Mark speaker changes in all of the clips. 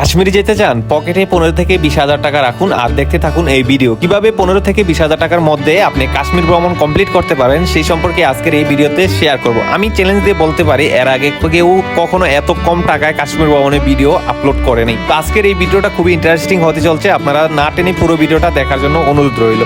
Speaker 1: কাশ্মীরে যেতে চান, পকেটে পনেরো থেকে বিশ হাজার টাকা রাখুন আর দেখতে থাকুন এই ভিডিও। কীভাবে পনেরো থেকে বিশ হাজার টাকার মধ্যে আপনি কাশ্মীর ভ্রমণ কমপ্লিট করতে পারেন, সেই সম্পর্কে আজকের এই ভিডিওতে শেয়ার করব। আমি চ্যালেঞ্জ দিয়ে বলতে পারি, এর আগে কেউ কখনো এত কম টাকায় কাশ্মীর ভ্রমণের ভিডিও আপলোড করেনি তো আজকের এই ভিডিওটা খুবই ইন্টারেস্টিং হতে চলছে, আপনারা না টেনে পুরো ভিডিওটা দেখার জন্য অনুরোধ রইল।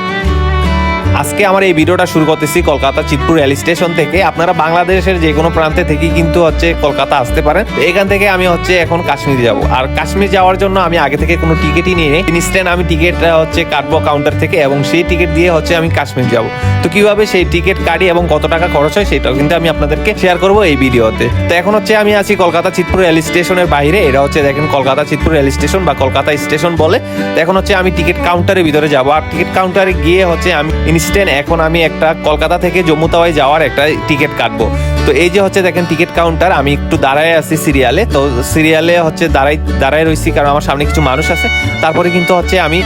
Speaker 1: আজকে আমার এই ভিডিওটা শুরু করতেছি কলকাতা চিতপুর রেল স্টেশন থেকে। আপনারা বাংলাদেশের যে কোনো প্রান্তে থেকেই কিন্তু হচ্ছে কলকাতা আসতে পারেন। এখান থেকে আমি হচ্ছে এখন কাশ্মীর যাব। আর কাশ্মীর যাওয়ার জন্য আমি আগে থেকে কোনো টিকিটই নিয়ে ইনস্ট্যান্ট আমি টিকিট হচ্ছে কাটবো কাউন্টার থেকে এবং সেই টিকিট দিয়ে হচ্ছে আমি কাশ্মীর যাব। তো কীভাবে সেই টিকিট কাটি এবং কত টাকা খরচ হয় সেটাও কিন্তু আমি আপনাদেরকে শেয়ার করব এই ভিডিওতে। তো এখন হচ্ছে আমি আছি কলকাতা চিতপুর রেল স্টেশনের বাইরে। এটা হচ্ছে দেখেন কলকাতা চিতপুর রেল স্টেশন বা কলকাতা স্টেশন বলে। এখন হচ্ছে আমি টিকিট কাউন্টারের ভিতরে যাব। আর টিকিট কাউন্টারে গিয়ে হচ্ছে আমি ইনস্ট্যান্ট এখন আমি একটা কলকাতা থেকে জম্মু তাওয়াই যাওয়ার একটা টিকিট কাটবো। তো এই যে হচ্ছে দেখেন টিকিট কাউন্টার, আমি একটু দাঁড়ায় আছি সিরিয়ালে। তো সিরিয়ালে হচ্ছে দাঁড়াই, দাঁড়ায় রয়েছি কারণ আমার সামনে কিছু মানুষ আছে। তারপরে কিন্তু হচ্ছে আমি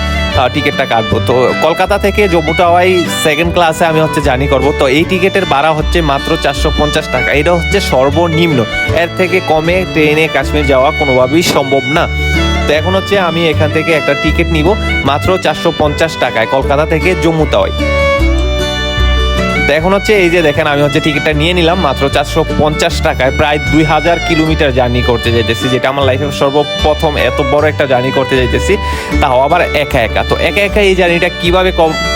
Speaker 1: টিকিটটা কাটবো। তো কলকাতা থেকে জম্মু টাওয়াই সেকেন্ড ক্লাসে আমি হচ্ছে জার্নি করব। তো এই টিকিটের ভাড়া হচ্ছে মাত্র চারশো পঞ্চাশ টাকা। এটা হচ্ছে সর্বনিম্ন। এর থেকে কমে ট্রেনে কাশ্মীর যাওয়া কোনোভাবেই সম্ভব না। তো এখন হচ্ছে আমি এখান থেকে একটা টিকিট নিব, মাত্র চারশো পঞ্চাশ টাকায় কলকাতা থেকে জম্মু তাওয়াই। তো এখন হচ্ছে এই যে দেখেন, আমি হচ্ছে টিকিটটা নিয়ে নিলাম, মাত্র চারশো পঞ্চাশ টাকায়, প্রায় দুই হাজার কিলোমিটার জার্নি করতে যাইতেছি, যেটা আমার লাইফের সর্বপ্রথম এত বড় একটা জার্নি করতে যাইতেছি, তাও আবার একা একা। তো একা একা এই জার্নিটা কীভাবে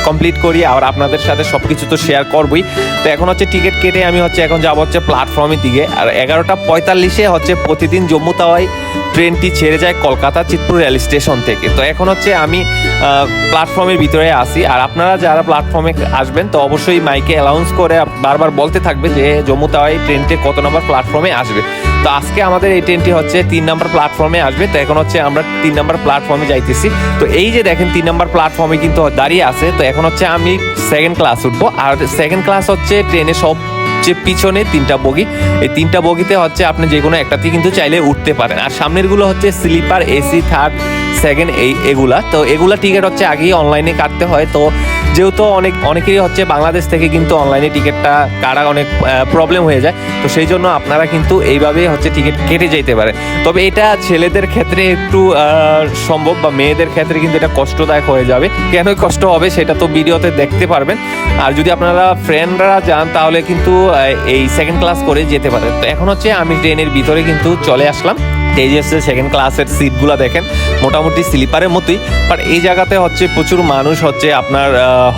Speaker 1: কমপ্লিট করি আর আপনাদের সাথে সব কিছু তো শেয়ার করবই। তো এখন হচ্ছে টিকিট কেটে আমি হচ্ছে এখন যাব হচ্ছে প্ল্যাটফর্মের দিকে, আর এগারোটা পঁয়তাল্লিশে হচ্ছে প্রতিদিন জম্মু তাওয়াই ট্রেনটি ছেড়ে যায় কলকাতা চিতপুর রেল স্টেশন থেকে। তো এখন হচ্ছে আমি প্ল্যাটফর্মের ভিতরে আসি আর আপনারা যারা প্ল্যাটফর্মে আসবেন, তো অবশ্যই মাইকে অ্যালাউন্স করে বারবার বলতে থাকবে যে জম্মু তাওয়াই ট্রেনটি কত নম্বর প্ল্যাটফর্মে আসবে। তো আজকে আমাদের এই ট্রেনটি হচ্ছে তিন নম্বর প্ল্যাটফর্মে আসবে। তো এখন হচ্ছে আমরা তিন নম্বর প্ল্যাটফর্মে যাইতেছি। তো এই যে দেখেন, তিন নম্বর প্ল্যাটফর্মে কিন্তু দাঁড়িয়ে আছে। তো এখন হচ্ছে আমি সেকেন্ড ক্লাস উঠবো। আর সেকেন্ড ক্লাস হচ্ছে ট্রেনে সব যে পিছনে তিনটা বগি, এই তিনটা বগিতে হচ্ছে আপনি যে কোনো একটাতে কিন্তু চাইলে উঠতে পারেন। আর সামনেরগুলো হচ্ছে স্লিপার, এসি, থার্ড, সেকেন্ড, এই, এগুলা। তো এগুলা টিকিট হচ্ছে আগেই অনলাইনে কাটতে হয়। তো যেহেতু অনেক, অনেকেই হচ্ছে বাংলাদেশ থেকে কিন্তু অনলাইনে টিকিটটা কাটা অনেক প্রবলেম হয়ে যায়, তো সেই জন্য আপনারা কিন্তু এইভাবে হচ্ছে টিকিট কেটে যেতে পারেন তবে এটা ছেলেদের ক্ষেত্রে একটু সম্ভব বা মেয়েদের ক্ষেত্রে কিন্তু এটা কষ্টদায়ক হয়ে যাবে। কেন কষ্ট হবে সেটা তো ভিডিওতে দেখতে পারবেন। আর যদি আপনারা ফ্রেন্ডরা যান, তাহলে কিন্তু এই সেকেন্ড ক্লাস করে যেতে পারেন। তো এখন হচ্ছে আমি ট্রেনের ভিতরে কিন্তু চলে আসলাম। এই যে সেকেন্ড ক্লাসের সিটগুলো দেখেন, মোটামুটি স্লিপারের মতোই। বাট এই জায়গাতে হচ্ছে প্রচুর মানুষ হচ্ছে আপনার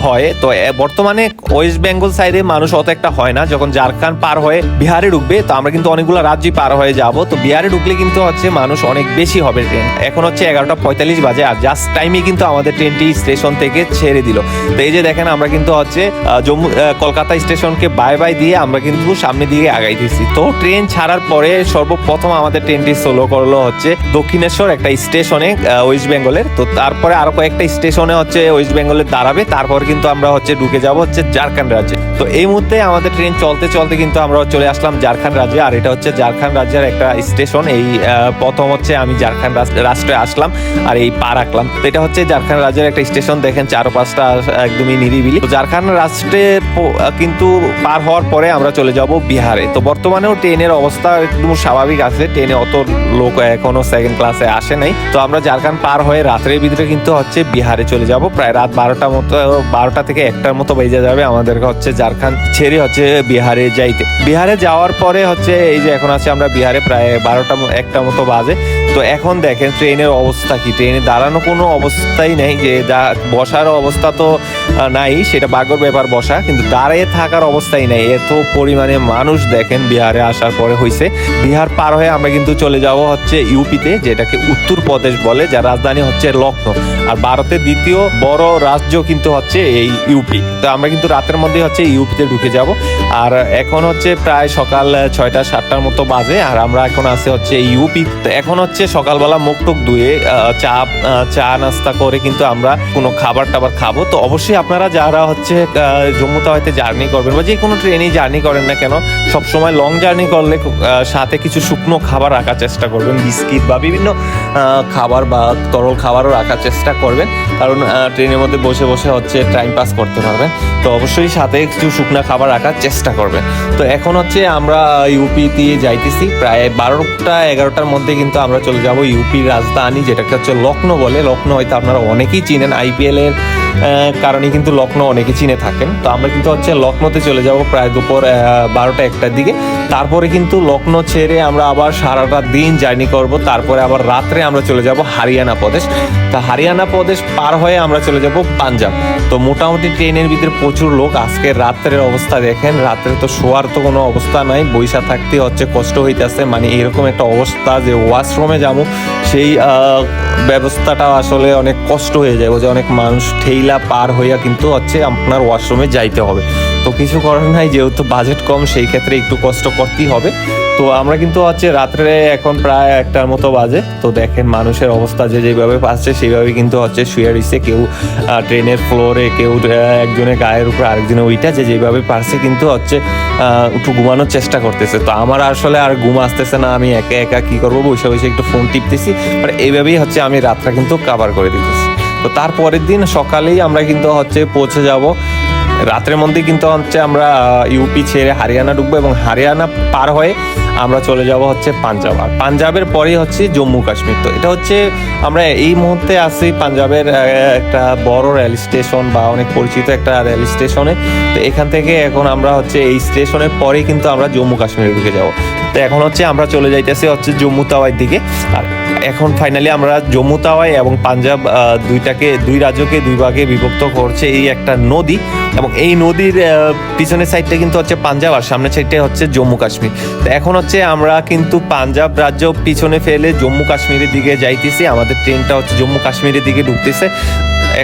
Speaker 1: হয়। তো বর্তমানে ওয়েস্ট বেঙ্গল সাইডে মানুষ অত একটা হয় না। যখন ঝাড়খণ্ড পার হয়ে বিহারে ঢুকবে, তো আমরা কিন্তু অনেকগুলো রাজ্যই পার হয়ে যাব। তো বিহারে ঢুকলে কিন্তু হচ্ছে মানুষ অনেক বেশি হবে ট্রেন এখন হচ্ছে এগারোটা পঁয়তাল্লিশ বাজে আর জাস্ট টাইমে কিন্তু আমাদের ট্রেনটি স্টেশন থেকে ছেড়ে দিল। তো এই যে দেখেন, আমরা কিন্তু হচ্ছে জম্মু কলকাতা স্টেশনকে বাই বাই দিয়ে আমরা কিন্তু সামনের দিকে আগাইতেছি। তো ট্রেন ছাড়ার পরে সর্বপ্রথম আমাদের ট্রেনটি সোলো করল হচ্ছে দক্ষিণেশ্বর একটা স্টেশনে ওয়েস্ট বেঙ্গলের তো তারপরে আরও কয়েকটা স্টেশনে হচ্ছে ওয়েস্ট বেঙ্গলের দাঁড়াবে। তারপর কিন্তু আমরা হচ্ছে ঢুকে যাব হচ্ছে ঝাড়খণ্ড রাজ্যে। তো এই মুহূর্তে আমাদের ট্রেন চলতে চলতে কিন্তু আমরা চলে আসলাম ঝাড়খণ্ড রাজ্যে। আর এটা হচ্ছে ঝাড়খণ্ড রাজ্যের একটা স্টেশন। এই প্রথম হচ্ছে আমি ঝাড়খণ্ড রাষ্ট্রে আসলাম। আর এই পা রাখলাম তো এটা হচ্ছে ঝাড়খণ্ড রাজ্যের একটা স্টেশন। দেখেন চার পাঁচটা একদমই নিরিবিলি। তো ঝাড়খণ্ড রাষ্ট্রের প- কিন্তু পার হওয়ার পরে আমরা চলে যাব বিহারে। তো বর্তমানেও ট্রেনের অবস্থা একদম স্বাভাবিক আছে। ট্রেনে অত লোক এখনও সেকেন্ড ক্লাসে আসে নাই। তো আমরা ঝাড়খান্ড পার হয়ে রাত্রের ভিতরে কিন্তু হচ্ছে বিহারে চলে যাব। প্রায় রাত বারোটা মতো, বারোটা থেকে একটার মতো বেজে যাবে আমাদেরকে হচ্ছে ঝাড়খান্ড ছেড়ে হচ্ছে বিহারে যাইতে। বিহারে যাওয়ার পরে হচ্ছে এই যে এখন আছে আমরা বিহারে, প্রায় বারোটা একটা মতো বাজে। তো এখন দেখেন ট্রেনের অবস্থা কি? ট্রেনে দাঁড়ানো কোনো অবস্থাই নেই যে বসার অবস্থা তো নাই। সেটা বাগর ব্যাপার বসা, কিন্তু দাঁড়িয়ে থাকার অবস্থাই নাই। এত পরিমাণে মানুষ দেখেন বিহারে আসার পরে হয়েছে বিহার পার হয়ে আমরা কিন্তু চলে যাব হচ্ছে ইউপিতে, যেটাকে উত্তর প্রদেশ বলে, যার রাজধানী হচ্ছে লখনৌ আর ভারতের দ্বিতীয় বড় রাজ্য কিন্তু হচ্ছে এই ইউপি। তো আমরা কিন্তু রাতের মধ্যে হচ্ছে ইউপিতে ঢুকে যাব। আর এখন হচ্ছে প্রায় সকাল ছয়টা, সাতটার মতো বাজে, আর আমরা এখন আছে হচ্ছে ইউপি। তো এখন হচ্ছে সকালবেলা মুখ টুক ধুয়ে চা চা নাস্তা করে কিন্তু আমরা কোনো খাবার টাবার খাব। তো অবশ্যই আপনারা যারা হচ্ছে আহ, জম্মু তাওয়াইতে জার্নি করবেন বা যে কোনো ট্রেনেই জার্নি করেন না কেন সবসময় লং জার্নি করলে সাথে কিছু শুকনো খাবার রাখার চেষ্টা করবেন বিস্কিট বা বিভিন্ন খাবার বা তরল খাবারও রাখার চেষ্টা করবেন। কারণ ট্রেনের মধ্যে বসে বসে হচ্ছে টাইম পাস করতে পারবেন। তো অবশ্যই সাথে কিছু শুকনো খাবার রাখার চেষ্টা করবেন। তো এখন হচ্ছে আমরা ইউপি দিয়ে যাইতেছি প্রায় বারোটা এগারোটার মধ্যে কিন্তু আমরা চলে যাব ইউপির রাজধানী, যেটাকে হচ্ছে লখনৌ বলে। লখনৌ হয়তো আপনারা অনেকেই চিনেন আইপিএল এর কারণে কিন্তু লখনৌ অনেকে চিনে থাকেন। তো আমরা কিন্তু হচ্ছে লখনৌতে চলে যাব প্রায় দুপুর বারোটা একটার দিকে। তারপরে কিন্তু লখনৌ ছেড়ে আমরা আবার সারাটা দিন জার্নি করব। তারপরে আবার রাত্রে আমরা চলে যাব হারিয়ানা প্রদেশ। তা হারিয়ানা প্রদেশ পার হয়ে আমরা চলে যাব পাঞ্জাব। তো মোটামুটি ট্রেনের ভিতরে প্রচুর লোক। আজকে রাত্রের অবস্থা দেখেন, রাত্রে তো শোয়ার তো কোনো অবস্থা নাই, বৈশা থাকতে হচ্ছে, কষ্ট হইতেছে। মানে এরকম একটা অবস্থা যে ওয়াশরুমে যাব, সেই ব্যবস্থাটা আসলে অনেক কষ্ট হয়ে যায় যে অনেক মানুষ ঠেইলা পার হইয়া কিন্তু হচ্ছে আপনার ওয়াশরুমে যাইতে হবে। তো কিছু করার নাই, যেহেতু বাজেট কম, সেই ক্ষেত্রে একটু কষ্ট করতেই হবে। তো আমরা কিন্তু হচ্ছে রাত্রে এখন প্রায় একটার মতো বাজে। তো দেখেন মানুষের অবস্থা যে যেভাবে পাচ্ছে সেইভাবে কিন্তু হচ্ছে শুয়ে রয়েছে কেউ ট্রেনের ফ্লোরে কেউ একজনের গায়ের উপর আরেকজনের ওইটা যে যেভাবে পারছে কিন্তু হচ্ছে একটু ঘুমানোর চেষ্টা করতেছে। তো আমার আসলে আর ঘুম আসতেছে না, আমি একা একা কি করব? বসে বসে একটু ফোন টিপতেছি। বাট এইভাবেই হচ্ছে আমি রাতটা কিন্তু কাভার করে দিতেছি। তো তারপরের দিন সকালেই আমরা কিন্তু হচ্ছে পৌঁছে যাব রাতের মধ্যে কিন্তু হচ্ছে আমরা ইউপি ছেড়ে হারিয়ানা ঢুকবো এবং হারিয়ানা পার হয়ে আমরা চলে যাব হচ্ছে পাঞ্জাব। আর পাঞ্জাবের পরেই হচ্ছে জম্মু কাশ্মীর। তো এটা হচ্ছে আমরা এই মুহূর্তে আছি পাঞ্জাবের একটা বড় রেল স্টেশন বা অনেক পরিচিত একটা রেল স্টেশনে। তো এখান থেকে এখন আমরা হচ্ছে এই স্টেশনের পরেই কিন্তু আমরা জম্মু কাশ্মীরের দিকে যাব। তো এখন হচ্ছে আমরা চলে যাইতেছি হচ্ছে জম্মু তাওয়ার দিকে। আর এখন ফাইনালি আমরা জম্মু তাওয়াই এবং পাঞ্জাব দুইটাকে, দুই রাজ্যকে, দুই ভাগে বিভক্ত করছে এই একটা নদী এবং এই নদীর পিছনের সাইডটা কিন্তু হচ্ছে পাঞ্জাব আর সামনের সাইডটা হচ্ছে জম্মু কাশ্মীর। তো এখন হচ্ছে আমরা কিন্তু পাঞ্জাব রাজ্য পিছনে ফেলে জম্মু কাশ্মীরের দিকে যাইতেছি। আমাদের ট্রেনটা হচ্ছে জম্মু কাশ্মীরের দিকে ঢুকতেছে।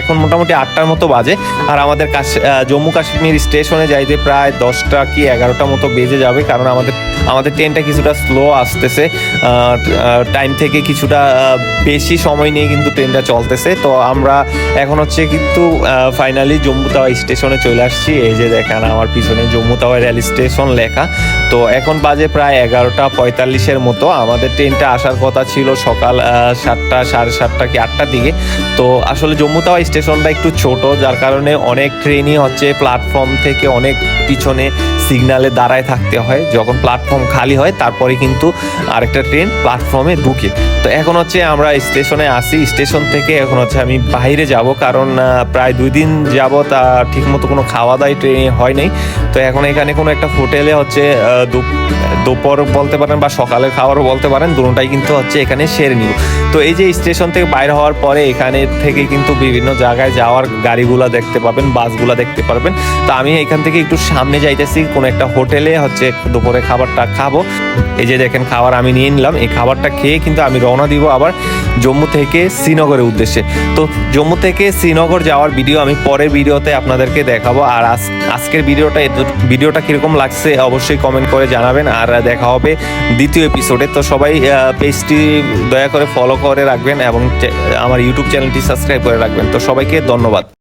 Speaker 1: এখন মোটামুটি আটটার মতো বাজে আর আমাদের জম্মু কাশ্মীর স্টেশনে যাইতে প্রায় দশটা কি এগারোটা মতো বেজে যাবে কারণ আমাদের আমাদের ট্রেনটা কিছুটা স্লো আসতেছে। টাইম থেকে কিছুটা বেশি সময় নিয়ে কিন্তু ট্রেনটা চলতেছে। তো আমরা এখন হচ্ছে কিন্তু ফাইনালি জম্মু তাওয়া স্টেশনে চলে আসছি। এই যে দেখেন আমার পিছনে জম্মু তাওয়া রেল স্টেশন লেখা। তো এখন বাজে প্রায় এগারোটা পঁয়তাল্লিশের মতো। আমাদের ট্রেনটা আসার কথা ছিল সকাল সাতটা, সাড়ে সাতটা কি আটটার দিকে। তো আসলে জম্মু তাওয়া স্টেশনটা একটু ছোট, যার কারণে অনেক ট্রেনই হচ্ছে প্ল্যাটফর্ম থেকে অনেক পিছনে সিগনালে দাঁড়ায় থাকতে হয়। যখন প্ল্যাটফর্ম খালি হয়, তারপরে কিন্তু আরেকটা ট্রেন প্ল্যাটফর্মে ঢুকে। তো এখন হচ্ছে আমরা স্টেশনে আসি। স্টেশন থেকে এখন হচ্ছে আমি বাইরে যাব, কারণ প্রায় দুই দিন যাব তা ঠিকমতো কোনো খাওয়া দাওয়াই ট্রেনে হয় নাই। তো এখন এখানে কোনো একটা হোটেলে হচ্ছে দুপুর বলতে পারেন বা সকালের খাবারও বলতে পারেন, দুটোটাই কিন্তু হচ্ছে এখানে সেরে নিব তো এই যে স্টেশন থেকে বাইরে হওয়ার পরে এখানে থেকে কিন্তু বিভিন্ন জায়গায় যাওয়ার গাড়িগুলো দেখতে পাবেন, বাসগুলো দেখতে পারবেন। তো আমি এখান থেকে একটু সামনে যাইতেছি, কোনো একটা হোটেলে হচ্ছে দুপুরে খাবারটা খাব। এই যে দেখেন, খাবার আমি নিয়ে নিলাম। এই খাবারটা খেয়ে কিন্তু আমি রওনা দিব আবার। জম্মু থেকে শ্রীনগরের উদ্দেশ্যে। তো জম্মু থেকে শ্রীনগর যাওয়ার ভিডিও আমি পরের ভিডিওতে আপনাদেরকে দেখাবো। আর আজ- আজকের ভিডিওটা ভিডিওটা কীরকম লাগছে অবশ্যই কমেন্ট করে জানাবেন। আর দেখা হবে দ্বিতীয় এপিসোডে তো সবাই পেজটি দয়া করে ফলো করে রাখবেন এবং আমার ইউটিউব চ্যানেলটি সাবস্ক্রাইব করে রাখবেন। তো সবাইকে ধন্যবাদ।